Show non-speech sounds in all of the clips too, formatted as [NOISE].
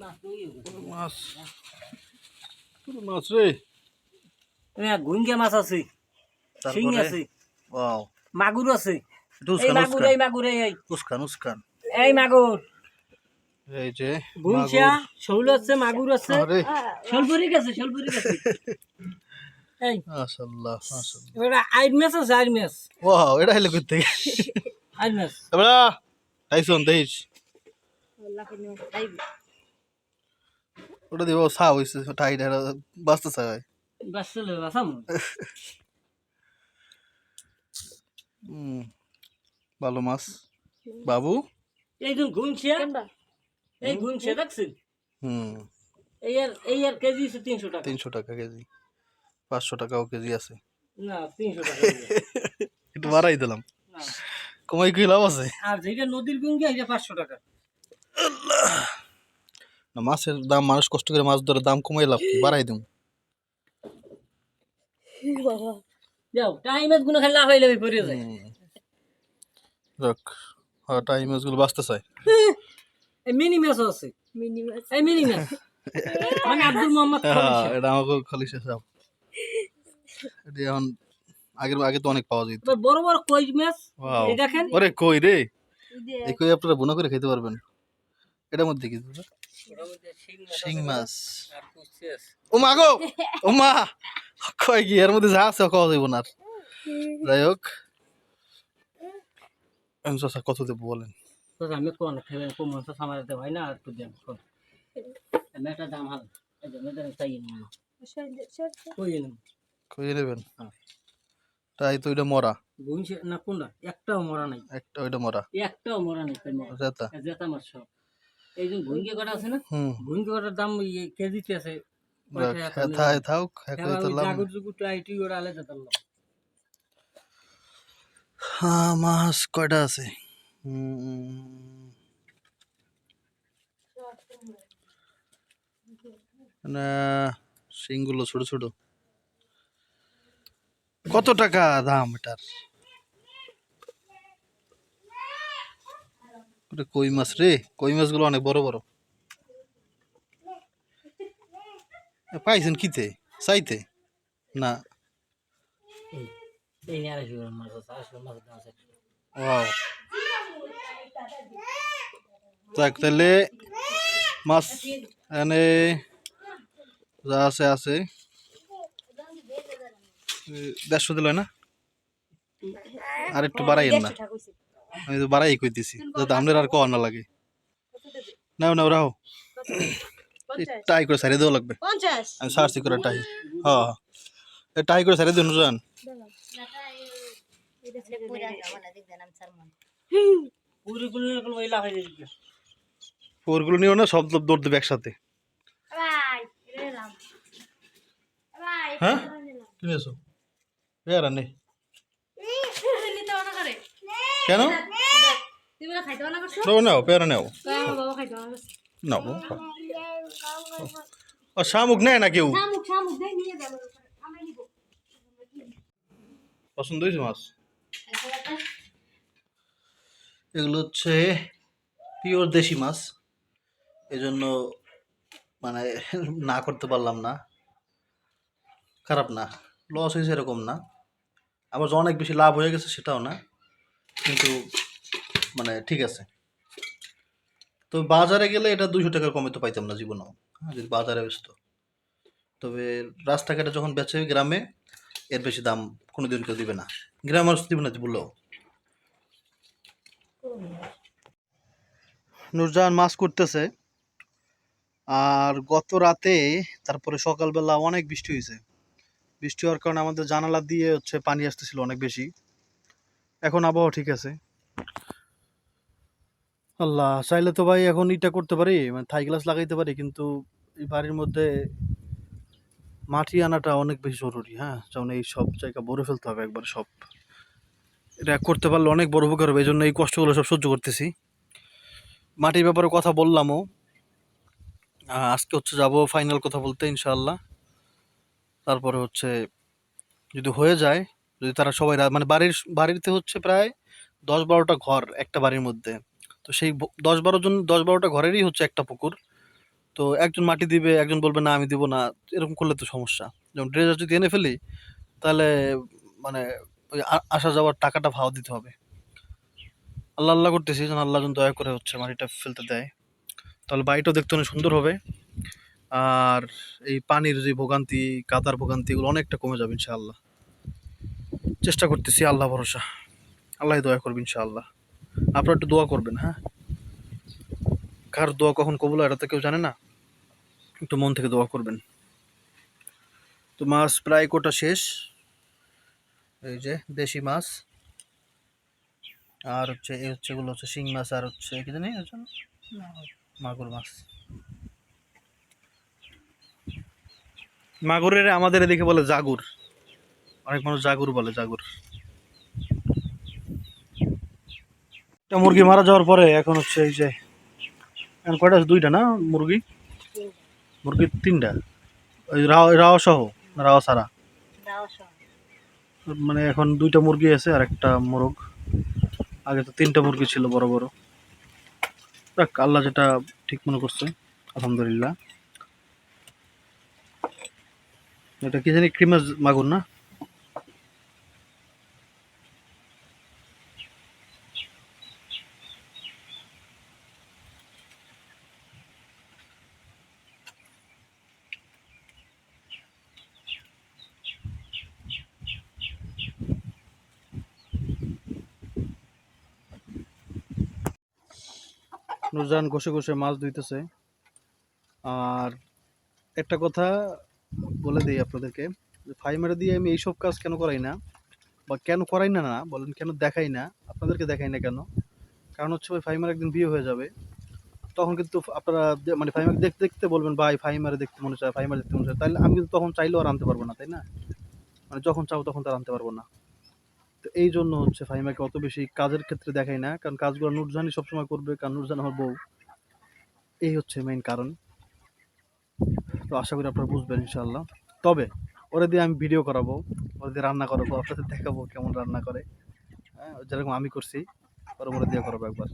মাছ। মাছ রে। গুঙ্গা মাছ আছে শিং আছে ওয়াও। মাগুর আছে। এই মাগুর এই মাগুর এই এই। উস্কান উস্কান এই মাগুর। এই যে শৌল আছে মাগুর আছে। আরে। শোলপুরি গেছে শোলপুরি গেছে। এই। মাশাআল্লাহ মাশাআল্লাহ। এবারে আইড মাছ আছে আইড মাছ ওয়াও এটা হলো থেকে? আইড মাছ এবারে টাইসন দেইস ওটা দিব সা হইছে টাইট আর বাস্তা চাই বাস চলে বাসাম হুম ভালো মাছ। বাবু? এই যে গুনশা এই গুনশা দেখছেন? হুম। এই আর এই আর কেজি আছে তিনশো টাকা। তিনশো টাকা কেজি পাঁচশো টাকাও কেজি আছে। না তিনশো টাকা [LAUGHS] একটু বাড়াই দিলাম। না। কমাই কি লাভ আছে? আর যেটা নদীর গুঙ্গা এটা পাঁচশো টাকা। না মাছের দাম মানুষ কষ্ট করে মাছ ধরে দাম কমাই লাভ বাড়াই যাক হ্যাঁ টাইম মাছগুলো বাঁচতে চাই। মিনি মাছও আছে। এই মিনি মাছ। আব্দুল মোহাম্মদ এটা আমাকে খালি শেষ এটা এখন আগের আগে তো অনেক পাওয়া যেত। এবার বড় বড় কই মাছ? এই দেখেন। ওরে কই রে? এই কই আপনারা বোনা করে খেতে পারবেন? এটার মধ্যে কি? শিং মাছ ও মা গো! ও মা! কয় কি এর মধ্যে যা আছে খাওয়া যাইব না যাই হোক। কত দেবো বলেন? আমি কোন কোন মাছ দেওয়া হয় না? আর একটু দেন কোন একটা দাম হাল। কই নেবেন? হ্যাঁ। তাই তো ওইটা মরা। না কোনটা? একটাও মরা নাই। একটা ওইটা মরা। একটাও মরা নাই জেতা। জেতা মাছ সব এই যে ভুঙ্গে কটা আছে না? হুম। কটার দাম কেজিতে আছে? যাক, থাক হেথায় তো লাভ জাগুর জুগুর আইটি ওরা আলে যেতাম হ্যাঁ মাছ কয়টা আছে? উম, না শিংগুলো ছোট ছোট। কত টাকা দাম এটার? ওটা কই মাছ রে? কই মাছগুলো অনেক বড় বড়। পাইছেন কিতে? চাইতে? না। যাক তাহলে মাছ এনে যা আছে আছে। দেড়শো দিল না? আর একটু বাড়াই না আমি তো বাড়াই কইতেছি যাতে আপনার আর কওয়া না লাগে। নাও নাও রাও টাই করে সারিয়ে দেওয়া লাগবে। আমি সারছি করে টাই। হ্যাঁ হ্যাঁ। এ টাই করে সারিয়ে দিন জান পুরি গুলো এরকম ওই লাভ যাবে ওরগুলো নিও না সব দৌড় দেবে একসাথে। হ্যাঁ? নেই। কেন? নাও নাও পেয়ারা নাও। নাও ও শামুক নেয় না কেউ? পছন্দ হয়েছে মাছ? এগুলো হচ্ছে পিওর দেশি মাছ। এজন্য মানে না করতে পারলাম না। খারাপ না। লস হয়েছে এরকম না। আবার যে অনেক বেশি লাভ হয়ে গেছে সেটাও না। কিন্তু মানে ঠিক আছে। তো বাজারে গেলে এটা দুশো টাকা কমে তো পাইতাম না জীবনেও। হ্যাঁ যদি বাজারে বেচতো তবে রাস্তাঘাটে যখন বেচে গ্রামে, এর বেশি দাম কোনোদিন কেউ দিবে না। গ্রাম দিবে না বললেও নুরজাহান মাছ করতেছে। আর গত রাতে, তারপরে সকালবেলা অনেক বৃষ্টি হয়েছে বৃষ্টি হওয়ার কারণে আমাদের জানালা দিয়ে হচ্ছে পানি আসতেছিল অনেক বেশি। এখন আবহাওয়া ঠিক আছে। আল্লাহ, চাইলে তো ভাই এখন ইটা করতে পারি মানে থাই গ্লাস লাগাইতে পারি, কিন্তু এই বাড়ির মধ্যে মাটি আনাটা অনেক বেশি জরুরি হ্যাঁ? যেমন এই সব জায়গা ভরে ফেলতে হবে একবার সব। এটা করতে পারলে অনেক বড় উপকার হবে এই জন্য এই কষ্টগুলো সব সহ্য করতেছি। মাটির ব্যাপারে কথা বললামও। আজকে হচ্ছে যাব ফাইনাল কথা বলতে, ইনশাআল্লাহ। তারপরে হচ্ছে যদি হয়ে যায় যদি তারা সবাই মানে বাড়ির বাড়িতে হচ্ছে প্রায় দশ বারোটা ঘর একটা বাড়ির মধ্যে। তো সেই দশ বারো জন, দশ বারোটা ঘরেরই হচ্ছে একটা পুকুর। তো একজন মাটি দিবে, একজন বলবে, না, আমি দিব না। এরকম করলে তো সমস্যা। যেমন ড্রেজার যদি এনে ফেলি, তাহলে মানে ওই আসা যাওয়ার টাকাটা ভাও দিতে হবে। আল্লাহ আল্লাহ করতেছি যেন আল্লাহ যেন দয়া করে হচ্ছে মাটিটা ফেলতে দেয়। তাহলে বাড়িটাও দেখতে অনেক সুন্দর হবে। আর এই পানির যে ভোগান্তি, কাদার ভোগান্তি, এগুলো অনেকটা কমে যাবে ইনশাআল্লাহ। চেষ্টা করতেছি, আল্লাহ ভরসা। আল্লাহ দয়া করবেন ইনশাআল্লাহ। আপনারা একটু দোয়া করবেন হ্যাঁ? কার দোয়া কখন কবুল এটা তো কেউ জানে না। একটু মন থেকে দোয়া করবেন। তো মাছ প্রায় কোটা শেষ। এই যে, দেশি মাছ। আর হচ্ছে, এই হচ্ছে, এগুলো হচ্ছে শিং মাছ, আর হচ্ছে, কি জানি মাগুর মাছ। মাগুরের আমাদের এদিকে বলে জাগুর। অনেক মানুষ জাগুর বলে, জাগুর। একটা মুরগি মারা যাওয়ার পরে এখন হচ্ছে এই যে, এখন কয়টা? দুইটা না মুরগি? মুরগি তিনটা। ওই রাও রাও সহ না রাও সারা মানে এখন দুইটা মুরগি আছে আর একটা মোরগ। আগে তো তিনটা মুরগি ছিল বড় বড়। যাক, আল্লাহ যেটা ঠিক মনে করছে, আলহামদুলিল্লাহ। এটা কি জানি ক্রিমাস মাগুর না? নুরজান ঘষে ঘষে মাছ ধুইতেছে। আর একটা কথা বলে দিই আপনাদেরকে ফাইমারে দিয়ে আমি এইসব কাজ কেন করাই না? বা কেন করাই না না বলেন কেন দেখাই না? আপনাদেরকে দেখাই না কেন? কারণ হচ্ছে ওই ফাইমার একদিন বিয়ে হয়ে যাবে। তখন কিন্তু আপনারা মানে ফাইমার দেখতে দেখতে বলবেন, ভাই, ফাইমারে দেখতে মনে চায়, ফাইমার দেখতে মনে চায়। তাহলে আমি কিন্তু তখন চাইলেও আর আনতে পারব না, তাই না? মানে যখন চাও তখন তার আনতে পারব না। তো এই জন্য হচ্ছে ফাহিমাকে অত বেশি কাজের ক্ষেত্রে দেখাই না, কারণ কাজগুলো নুরজানই সবসময় করবে, কারণ নুরজান আমার বউ। এই হচ্ছে মেইন কারণ। তো আশা করি আপনারা বুঝবেন ইনশাল্লাহ তবে, ওরা দিয়ে আমি ভিডিও করাবো, ওরা দিয়ে রান্না করাবো, আপনাদের দেখাবো কেমন রান্না করে। হ্যাঁ যেরকম আমি করছি ওরা ওরা দিয়ে করাবো একবার।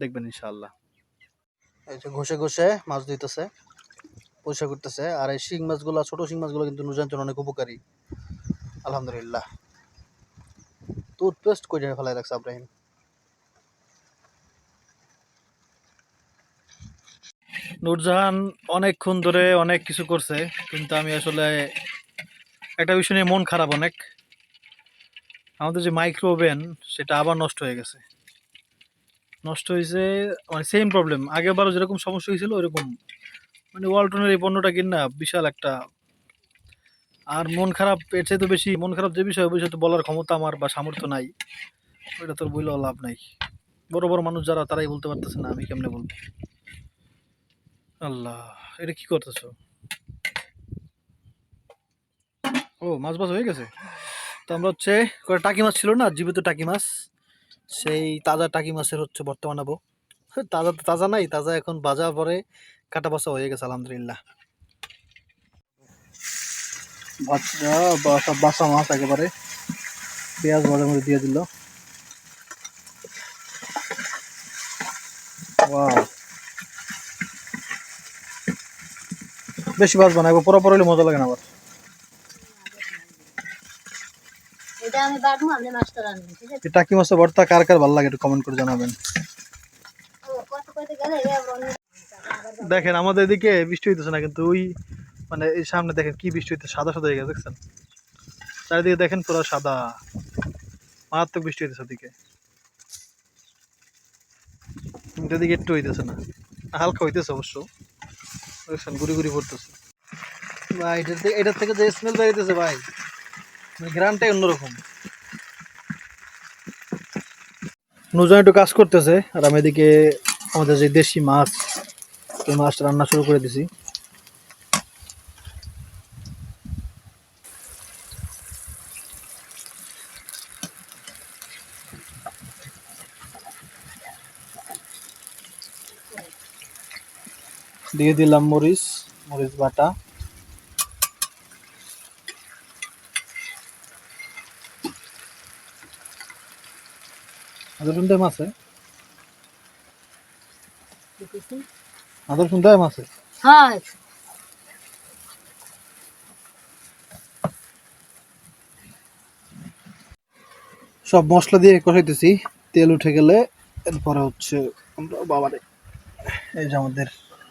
দেখবেন ইনশাল্লাহ এই যে ঘষে ঘষে মাছ দিতেছে পরিষ্কার করতেছে, আর এই শিং মাছগুলো, ছোটো শিং মাছগুলো কিন্তু নুরজান জন্য অনেক উপকারী। আলহামদুলিল্লাহ। টুথপেস্ট করে ফেলাই রাখছে আব্রাহিম। নূরজাহান অনেকক্ষণ ধরে অনেক কিছু করছে, কিন্তু আমি আসলে একটা বিষয় নিয়ে মন খারাপ অনেক। আমাদের যে মাইক্রো ওভেন সেটা আবার নষ্ট হয়ে গেছে। নষ্ট হয়েছে মানে সেম প্রবলেম আগেরবারও যেরকম সমস্যা হয়েছিল, ওইরকম। মানে ওয়ালটনের এই পণ্যটা কিনা বিশাল একটা আর মন খারাপ, এর চাইতে বেশি মন খারাপ যে বিষয়, ওই বিষয়ে তো বলার ক্ষমতা আমার বা সামর্থ্য নাই। ওইটা তোর বললেও লাভ নাই। বড় বড় মানুষ যারা, তারাই বলতে পারতেছে না আমি কেমনে বলব। আল্লাহ, এটা কি করতেছো? ও, মাছ বাছ হয়ে গেছে? তো আমরা হচ্ছে কয়েকটা টাকি মাছ ছিল না, জীবিত টাকি মাছ। সেই তাজা টাকি মাছের হচ্ছে বর্তমান আবো তাজা তো তাজা নাই, তাজা এখন বাজার পরে কাটা বাসা হয়ে গেছে, আলহামদুলিল্লাহ। বাচ্চা বা সব বাসা মাছ একেবারে। পেঁয়াজ মধ্যে দিয়ে দিল। বেশি ভাজবো না একবার পর হলে মজা লাগে না আবার। টাকি মাছের ভর্তা কার কার ভালো লাগে একটু কমেন্ট করে জানাবেন। দেখেন আমাদের এদিকে বৃষ্টি হইতেছে না কিন্তু ওই মানে এই সামনে দেখেন কি বৃষ্টি হইতেছে, সাদা সাদা হয়ে গেছে, দেখছেন? চারিদিকে দেখেন পুরো সাদা। মারাত্মক বৃষ্টি হইতেছে ওদিকে। কিন্তু একটু হইতেছে না। হালকা হইতেছে অবশ্য। দেখছেন, গুড়ি গুড়ি পড়তেছে। ভাই, এটার থেকে এটার থেকে যে স্মেল বেরিয়েছে ভাই মানে গ্রানটাই অন্যরকম। নুজন একটু কাজ করতেছে, আর আমি এদিকে আমাদের যে দেশি মাছ, এই মাছটা রান্না শুরু করে দিছি। দিয়ে দিলাম মরিচ মরিচ বাটা। আদা টুনটে মাছে দেখেছি আদা রসুন দেয় মাছে হয়। সব মশলা দিয়ে কষাইতেছি। তেল উঠে গেলে এরপরে হচ্ছে আমরা বাবারে এই যে আমাদের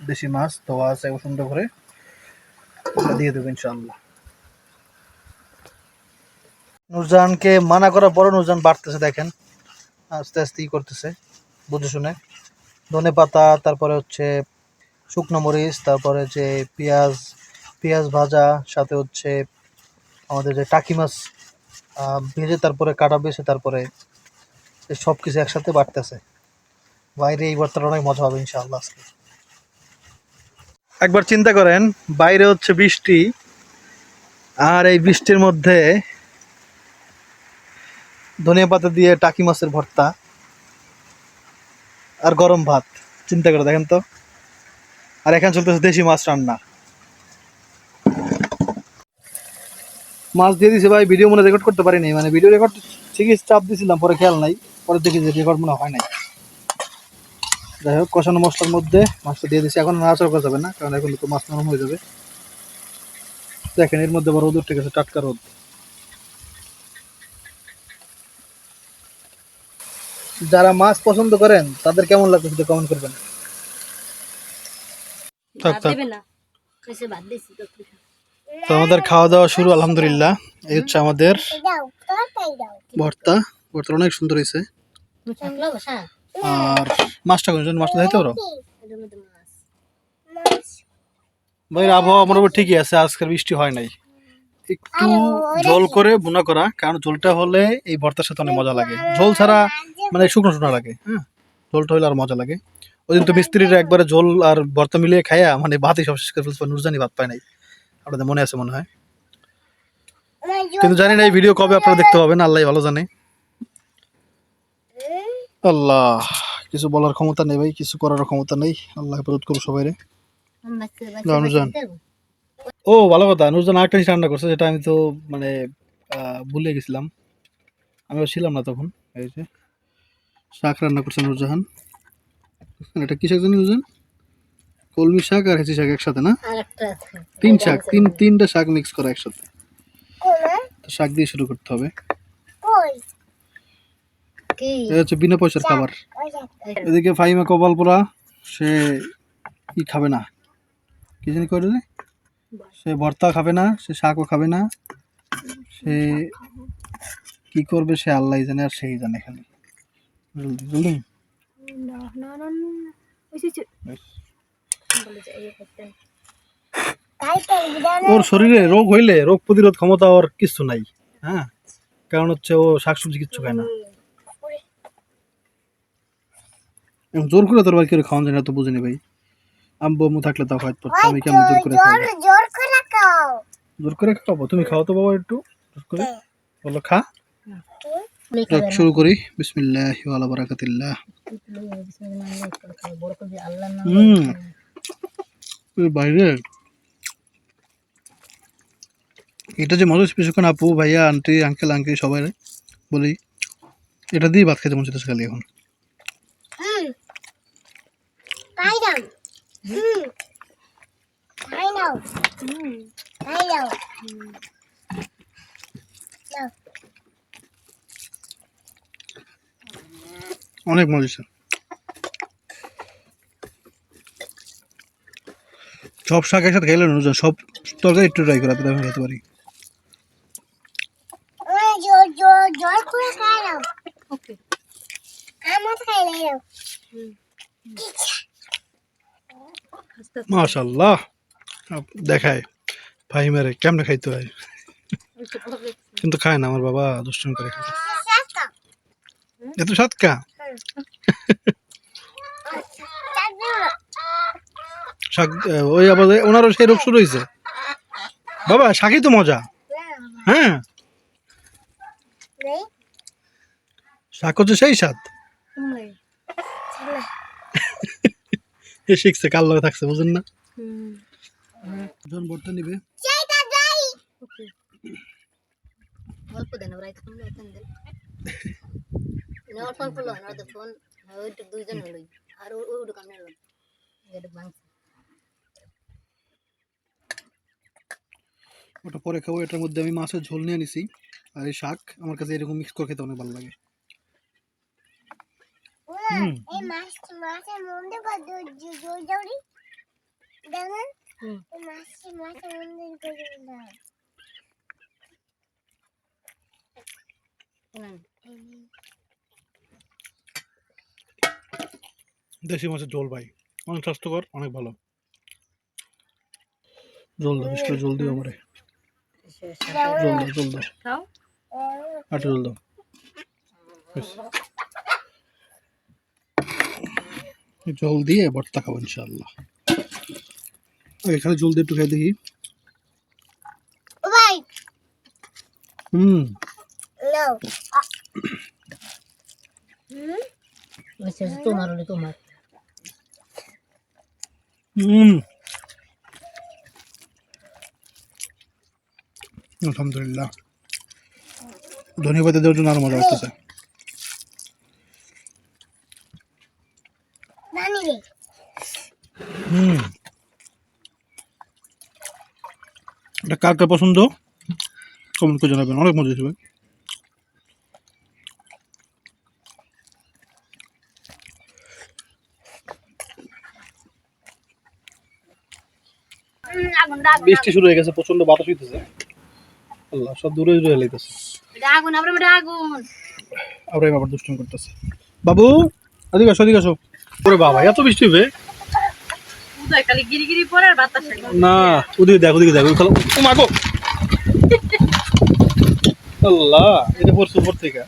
দেশি মাছ ধোয়া আছে সুন্দর করে দিয়ে দেবো ইনশাআল্লাহ। নুরজানকে মানা করার পরও নুরজান বাড়তেছে, দেখেন। আস্তে আস্তে করতেছে, বুঝে শুনে। ধনে পাতা, তারপরে হচ্ছে শুকনো মরিচ, তারপরে যে পেঁয়াজ পেঁয়াজ ভাজা, সাথে হচ্ছে আমাদের যে টাকি মাছ ভেজে তারপরে কাটা বেছে তারপরে সব কিছু একসাথে বাড়তেছে। বাইরে এই ভর্তাটা অনেক মজা হবে ইনশাআল্লাহ আজকে। একবার চিন্তা করেন, বাইরে হচ্ছে বৃষ্টি, আর এই বৃষ্টির মধ্যে ধনিয়া পাতা দিয়ে টাকি মাছের ভর্তা আর গরম ভাত। চিন্তা করে দেখেন তো। আর এখানে চলতেছে দেশি মাছ রান্না। মাছ দিয়ে দিছে ভাই ভিডিও মনে রেকর্ড করতে পারিনি। মানে ভিডিও রেকর্ড ঠিকই চাপ দিছিলাম, পরে খেয়াল নাই। পরে দেখি যে রেকর্ড মনে হয় নাই। যাই হোক কষানো মশলার মধ্যে মাছটা দিয়ে দিছি। এখন নাড়াচাড়া করা যাবে না কারণ এখন তো মাছ নরম হয়ে যাবে। দেখেন এর মধ্যে আবার রোদ উঠে গেছে টাটকা রোদ। যারা মাছ পছন্দ করেন তাদের কেমন লাগছে সেটা কমেন্ট করবেন। তো আমাদের খাওয়া দাওয়া শুরু আলহামদুলিল্লাহ। এই হচ্ছে আমাদের ভর্তা। ভর্তা অনেক সুন্দর হয়েছে। আর মাছটা কোন মাছটা খাইতে পারো? ভাই আবহাওয়া মোটামুটি ঠিকই আছে আজকের বৃষ্টি হয় নাই। একটু ঝোল করে বুনা করা কারণ ঝোলটা হলে এই ভর্তার সাথে অনেক মজা লাগে। ঝোল ছাড়া মানে শুকনো শুকনো লাগে হ্যাঁ? ঝোলটা হলে আর মজা লাগে। ওই দিন তো মিস্ত্রিরা একবারে ঝোল আর ভর্তা মিলিয়ে খাইয়া মানে ভাতই সব শেষ করে ফেলছে নুরজানি ভাত পায় নাই। আপনাদের মনে আছে মনে হয়। কিন্তু জানি না এই ভিডিও কবে আপনারা দেখতে পাবেন আল্লাহ ভালো জানে। আল্লাহ কিছু বলার ক্ষমতা নেই ভাই কিছু করার ক্ষমতা নেই। আল্লাহ হেফাজত করুন সবাই রে। রমজান। ও ভালো কথা নুরজান আরেকটা জিনিস রান্না করছে যেটা আমি তো মানে ভুলে গেছিলাম। আমিও ছিলাম না তখন এই যে শাক রান্না করছে নুরজাহান। এটা কি শাক জানি নুরজান? কলমি শাক আর হেঁচি শাক একসাথে না? তিন শাক তিন তিনটা শাক মিক্স করা একসাথে। তো শাক দিয়ে শুরু করতে হবে। এটা হচ্ছে বিনা পয়সার খাবার। এদিকে ফাইমা কপালপুরা সে কি খাবে না। কি জানি করে? সে ভর্তা খাবে না সে শাকও খাবে না। সে কি করবে সে আল্লাহ জানে আর সেই জানে খালি। জলদি জলদি। ওর শরীরে রোগ হইলে রোগ প্রতিরোধ ক্ষমতা ওর কিছু নাই হ্যাঁ? কারণ হচ্ছে ও শাকসবজি কিচ্ছু খায় না। এবং জোর করে তোর বাড়ি করে খাওয়ান যায় না তো বুঝিনি ভাই। আম্বু আম্মু থাকলে তাও পারতো আমি কেমন জোর করে খাওয়াবো? জোর করে খাও। জোর খাওয়াবো? তুমি খাও তো বাবা একটু জোর করে। বলো খা। শুরু করি। বিসমিল্লাহ ওয়ালা বারাকাতিল্লাহ। হুম। বাইরে। এটা যে মজা স্পেশাল আপু ভাইয়া আন্টি আঙ্কেল আঙ্কেল সবাই বলি এটা দিয়ে ভাত খেতে মন চাইতেছে খালি এখন। তাই দাও হুম তাই দাও হুম দাও অনেক মজা। সব শাক একসাথে খেলে না সব তরকারি একটু ট্রাই করা আমি খেতে পারি। জোর জোর জোর করে খাই দাও ওকে আমার খাই দাও মাশাল্লাহ দেখায়। ফাহিমের কেমনে খাইতে হয়? কিন্তু খায় না আমার বাবা দুষ্টুমি করে খায়। এত সাতকা। শাক ওই আবার ওনারও সেই রোগ শুরু হয়েছে বাবা শাকই তো মজা। হ্যাঁ। শাক হচ্ছে সেই স্বাদ। এ শিখছে কাল লগে থাকছে বুঝেন না? জন ভর্তা নিবে। অল্প দেন ওরা একটু অল্প দেন অল্প অল্প লো না ফোন ওইটা দুইজন লই আর ওই ওটা কামনে লো ওটা পরে খাব এটার মধ্যে আমি মাছের ঝোল নিয়ে নিছি আর এই শাক আমার কাছে এরকম মিক্স করে খেতে অনেক ভালো লাগে। এই মাছ মাছের মধ্যে জোরি দেখেন? এই মাছ মাছের মধ্যে দেশি মাছের ঝোল ভাই অনেক স্বাস্থ্যকর অনেক ভালো। জল দাও করে জল দিও আমারে। জল দাও জল দাও। খাও। আর জল দাও ব্যাস। এই জল দিয়ে ভর্তা খাব ইনশাল্লাহ এখানে জল দিয়ে একটু খাই দেখি। ও ভাই। হুম। নাও আচ্ছা তোমার তোমার। হুম। আলহামদুলিল্লাহ। ধন্যবাদ দেওয়ার জন্য আরও মজা আসতেছে নানি রে হুম। এটা কার কার পছন্দ? কমেন্ট করে জানাবেন অনেক মজা হিসেবে বৃষ্টি শুরু হয়ে গেছে প্রচণ্ড বাতাস হইতেছে। আল্লাহ সব দূরে দূরে লাইতেছে আগুন আমরা আগুন আমরা আবার দুষ্টুম করতেছে। বাবু এদিকে আসো এদিকে আসো। ওরে বাবা এত বৃষ্টি হবে। খালি গিরি গিরি পরে আর বাতাস না ওদিকে দেখ ওদিকে দেখ ওই ও মাগো আল্লাহ এটা পড়ছে উপর থেকে।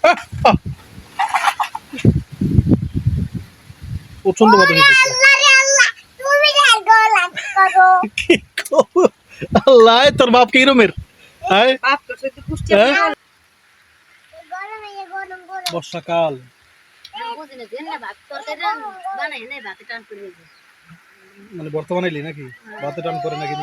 প্রচণ্ড বাতাস আল্লাহ তোর বাপ কি রমের হ্যাঁ? হ্যাঁ? বর্ষাকাল। বুঝিনা দেন না ভাত তরকারি বানাই নাই ভাতে টান করে দিয়েছে মানে বর্তমানে নাকি? বাতে টান করে নাকি